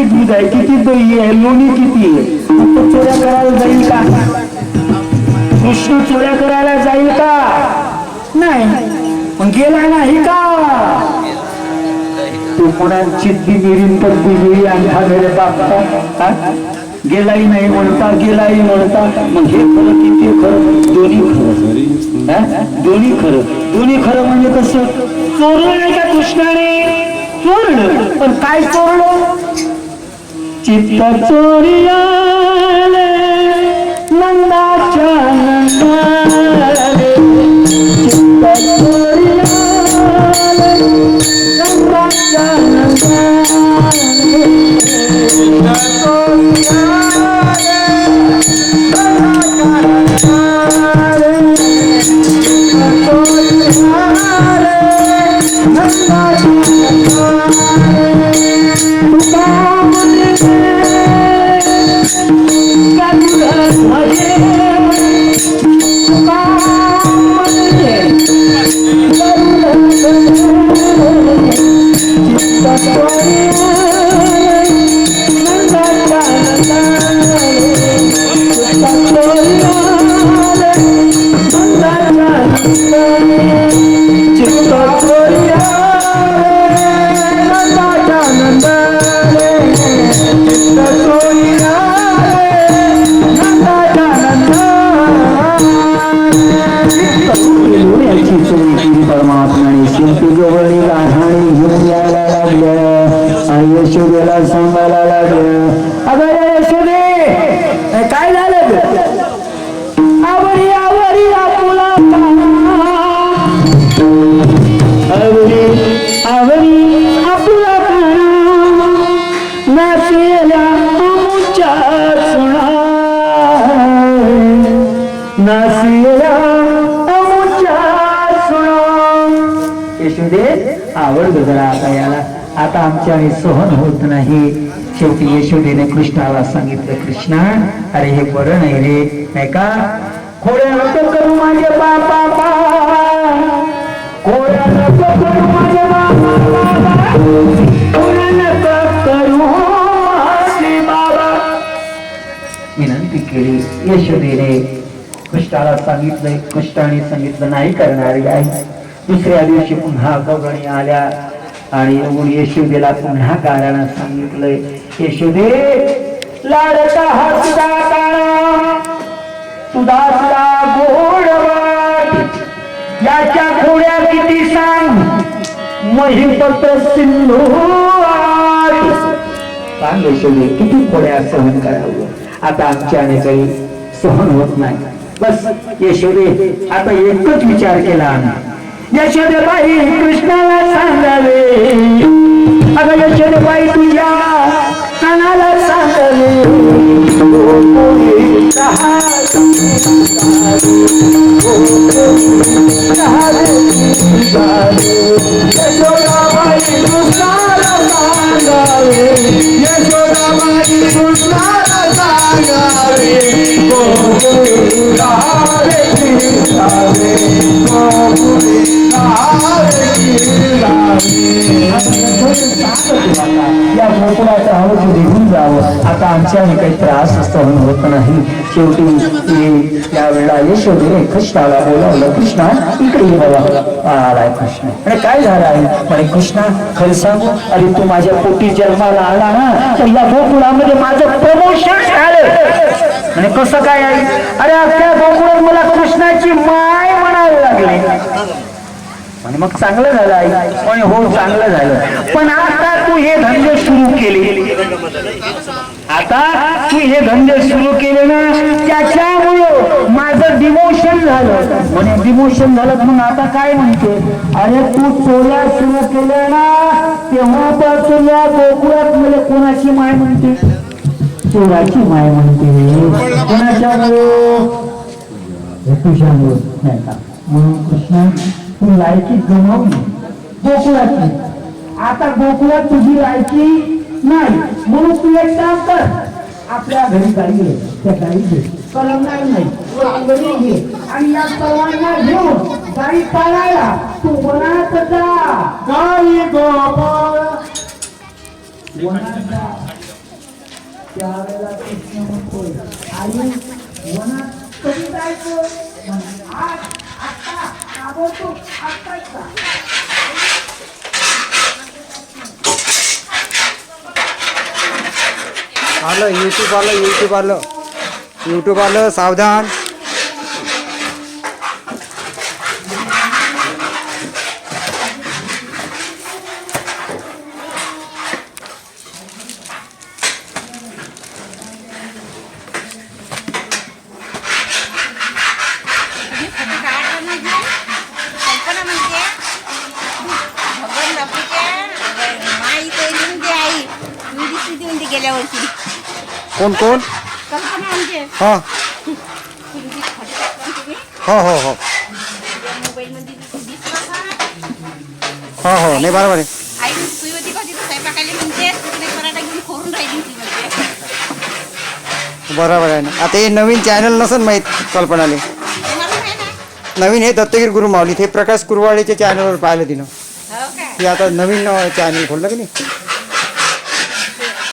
किती दूध आहे किती दही आहे लोणी किती आहे? तो चोऱ्या करायला जाईल का? कृष्ण चोऱ्या करायला जाईल का? नाही. मग गेला नाही का? तू कोणाची दिगिरी पण दिमिरी अंधा मेरे बापता गेलाही नाही म्हणता गेलाही म्हणता. मग हे खरं किती खरं? दोन्ही खरं. दोन्ही खरं. दोन्ही खरं म्हणजे कसं? चोरलं नाही का कृष्णाने? चोरलं. पण काय चोरलं? சித்தச்சோரியாலே நந்தாச்சா நந்தாலே சித்தச்சோரியாலே यशोदेला सांगायला लागलं. अगं या यशोदे हे काय झालं ग? आवरी आवरी आपुला आवरी आवरी आपुला नाचलेल्या आमुच्या सुना. नाचलेल्या आमुच्या सुना. यशोदे आवड जरा आता याला. आता आमच्याने सहन होत नाही. शेवटी यशोदेने कृष्णाला सांगितलं कृष्णा अरे हे बरं नाही रे नाही का? खोड्या नको करू माझे बापा खोड्या नको करू माझे बाबा विनंती केली. यशोदेने कृष्णाला सांगितलंय कृष्णाने सांगितलं नाही करणारी आई. दुसऱ्या दिवशी पुन्हा गौरणी आल्या. आणि येऊन यशोदेला पुन्हा कारण सांगितलंय येशुदे लाडका हा तुझा काळा तुझा तुझा गोडवाट याच्या खोड्या किती सांग महिपत सिंधू सांग येशुदे किती खोड्या सहन करावं? आता आमच्या काही सहन होत नाही. बस येशुदे आता एकच विचार केला आम्ही. यशोदबाई कृष्णाला सांगावे. अगं यशोदबाई तुझ्या कानाला सांगावे. या गोकुळाचा हवं निघून जावं आता आमच्याने काही त्रास सहन होत नाही शेवटी ते त्यावेळेला यशोदे कृष्णाला बोलावलं कृष्णा इकडे बाबा आलाय कृष्ण आणि काय झालं आहे म्हणे कृष्णा खरं सांगू अरे तू माझ्या पोटी जन्माला आला ना तर या गोकुळामध्ये माझं प्रमोशन झालं आणि कसं काय आहे अरे अख्ख्या गोकुळात मला कृष्णाची माय म्हणायला लागली आणि मग चांगलं झालं आई. पण हो चांगलं झालं. पण आता तू हे धंदे सुरू केले. आता तू हे धंदे सुरू केले ना त्याच्यामुळं माझं डिमोशन झालं. म्हणे डिमोशन झालं म्हणून आता काय म्हणते? अरे तू चोऱ्या सुरू केल्या ना तेव्हापासून या गोकुळात मला कोणाची माय म्हणते? चोराची माय म्हणते. कोणाच्यामुळं? तुझ्यामुळं. नाही का? म्हणून कृष्ण तू लायकी गमावली. गोकुळाची. आता गोकुळात तुझी लायकी नाही. म्हणून तू एक काम कर. आपल्या घरी गाई आहे त्या गाई घे. कलमणार नाही अंगणी घे. आणि या सर्वांना घेऊन गाई पाळायला तू वनात जा. गाई गोपाळ. वनात जा. त्यावेळेला कृष्ण म्हणतोय आई वनात कधी जायचं? आज आता ताबडतोब आत्ताच आलं यूट्यूब आलं यूट्यूब आलं. यूट्यूब आलं सावधान कल्पना म्हणते भगवान बापूच्या माई पहिली म्हणजे आई मी दिसली ती म्हणते गेल्या वर्षी कोण? कोण कल्पना म्हणजे हां. हो हो हो. हो हो नाही बरोबर आहे. आई तुझी होती का तिथं स्वयंपाकाली म्हणते? तिकडे पराठा घेऊन खोरून राहिली ती म्हणते. बरोबर आहे ना. आता हे नवीन चॅनल नसन माहीत कल्पनाले. नवीन हे दत्तगिरी गुरु माऊली ते प्रकाश कुरवाडीच्या चॅनलवर पाहिलं तिनं. हो ते आता नवीन चॅनल खोललं की नाही?